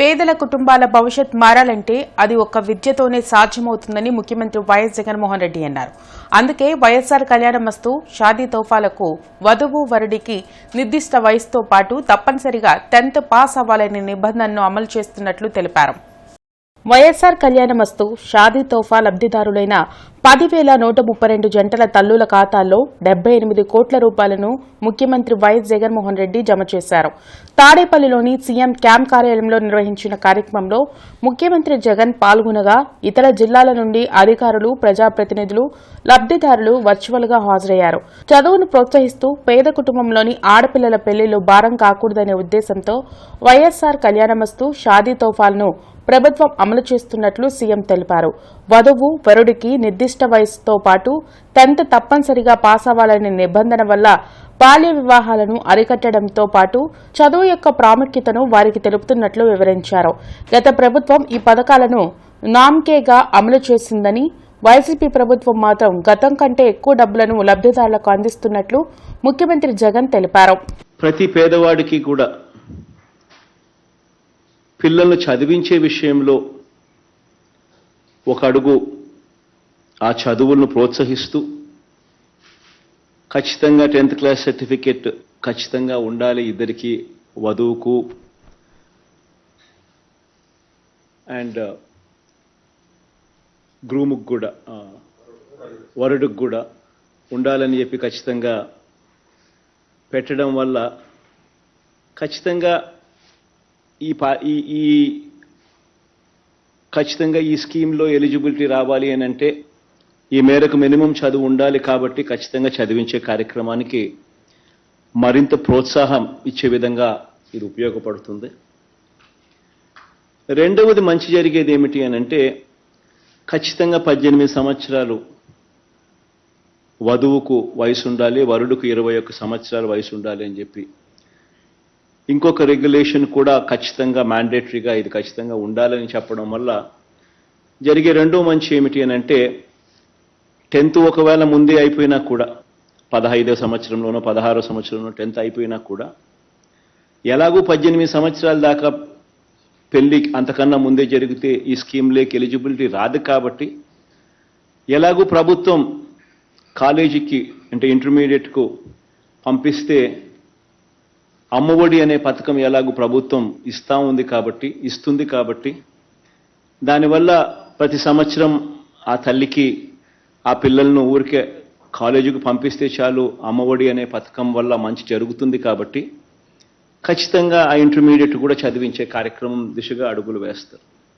పేదల కుటుంబాల భవిష్యత్ మారాలంటే అది ఒక్క విద్యతోనే సాధ్యమవుతుందని ముఖ్యమంత్రి వైఎస్ జగన్మోహన్ రెడ్డి అన్నారు. అందుకే వైఎస్సార్ కళ్యాణమస్తు షాదీ తోఫాలకు వధువు వరుడికి నిర్దిష్ట వయసుతో పాటు తప్పనిసరిగా టెన్త్ పాస్ అవ్వాలనే నిబంధనను అమలు చేస్తున్నట్లు తెలిపారు. వైఎస్సార్ కళ్యాణమస్తు షాదీ తోఫా లబ్దిదారులైన పదివేల నూట ముప్పై రెండు జంటల తల్లుల ఖాతాల్లో డెబ్బై ఎనిమిది కోట్ల రూపాయలను ముఖ్యమంత్రి వైఎస్ జగన్మోహన్ రెడ్డి జమ చేశారు. తాడేపల్లిలోని సీఎం క్యాంప్ కార్యాలయంలో నిర్వహించిన కార్యక్రమంలో ముఖ్యమంత్రి జగన్ పాల్గొనగా ఇతర జిల్లాల నుండి అధికారులు ప్రజాప్రతినిధులు లబ్దిదారులు వర్చువల్గా హాజరయ్యారు. చదువును ప్రోత్సహిస్తూ పేద కుటుంబంలోని ఆడపిల్లల పెళ్ళిళ్ళు భారం కాకూడదనే ఉద్దేశంతో వైఎస్సార్ కళ్యాణమస్తు షాదీ తోఫాలను ప్రభుత్వం అమలు చేస్తున్నట్లు సీఎం తెలిపారు. వధువు వరుడికి నిర్దిష్ట వయసుతో పాటు టెన్త్ తప్పనిసరిగా పాస్ అవ్వాలనే నిబంధన వల్ల బాల్య వివాహాలను అరికట్టడంతో పాటు చదువు యొక్క ప్రాముఖ్యతను వారికి తెలుపుతున్నట్లు వివరించారు. గత ప్రభుత్వం ఈ పథకాలను నామ్కేగా అమలు చేసిందని వైసీపీ ప్రభుత్వం మాత్రం గతం కంటే ఎక్కువ డబ్బులను లబ్ధిదారులకు అందిస్తున్నట్లు ముఖ్యమంత్రి జగన్ తెలిపారు. ప్రతి పేదవాడికి కూడా పిల్లలను చదివించే విషయంలో ఒక అడుగు ఆ చదువులను ప్రోత్సహిస్తూ ఖచ్చితంగా టెన్త్ క్లాస్ సర్టిఫికెట్ ఖచ్చితంగా ఉండాలి ఇద్దరికి వధువుకు. అండ్ uh, గ్రూముకు కూడా ఆ, వరుడుకు కూడా ఉండాలని చెప్పి ఖచ్చితంగా పెట్టడం వల్ల ఖచ్చితంగా ఈ పా ఈ ఈ ఖచ్చితంగా ఈ స్కీమ్లో ఎలిజిబిలిటీ రావాలి అని అంటే ఈ మేరకు మినిమం చదువు ఉండాలి కాబట్టి ఖచ్చితంగా చదివించే కార్యక్రమానికి మరింత ప్రోత్సాహం ఇచ్చే విధంగా ఇది ఉపయోగపడుతుంది. రెండవది మంచి జరిగేది ఏమిటి అని అంటే ఖచ్చితంగా పద్దెనిమిది సంవత్సరాలు వధువుకు వయసు ఉండాలి వరుడుకు ఇరవై ఒక్క సంవత్సరాల వయసు ఉండాలి అని చెప్పి. ఇంకొక రెగ్యులేషన్ కూడా ఖచ్చితంగా మ్యాండేటరీగా ఇది ఖచ్చితంగా ఉండాలని చెప్పడం వల్ల జరిగే రెండో మంచి ఏమిటి అని అంటే టెన్త్ ఒకవేళ ముందే అయిపోయినా కూడా పదహైదో సంవత్సరంలోనో పదహారో సంవత్సరంలో టెన్త్ అయిపోయినా కూడా ఎలాగూ పద్దెనిమిది సంవత్సరాల దాకా పెళ్ళి అంతకన్నా ముందే జరిగితే ఈ స్కీమ్లోకి ఎలిజిబిలిటీ రాదు కాబట్టి ఎలాగూ ప్రభుత్వం కాలేజీకి అంటే ఇంటర్మీడియట్కు పంపిస్తే అమ్మఒడి అనే పథకం ఎలాగూ ప్రభుత్వం ఇస్తూ ఉంది కాబట్టి ఇస్తుంది కాబట్టి దానివల్ల ప్రతి సంవత్సరం ఆ తల్లికి ఆ పిల్లలను ఊరికే కాలేజీకి పంపిస్తే చాలు అమ్మఒడి అనే పథకం వల్ల మంచి జరుగుతుంది కాబట్టి ఖచ్చితంగా ఆ ఇంటర్మీడియట్ కూడా చదివించే కార్యక్రమం దిశగా అడుగులు వేస్తారు.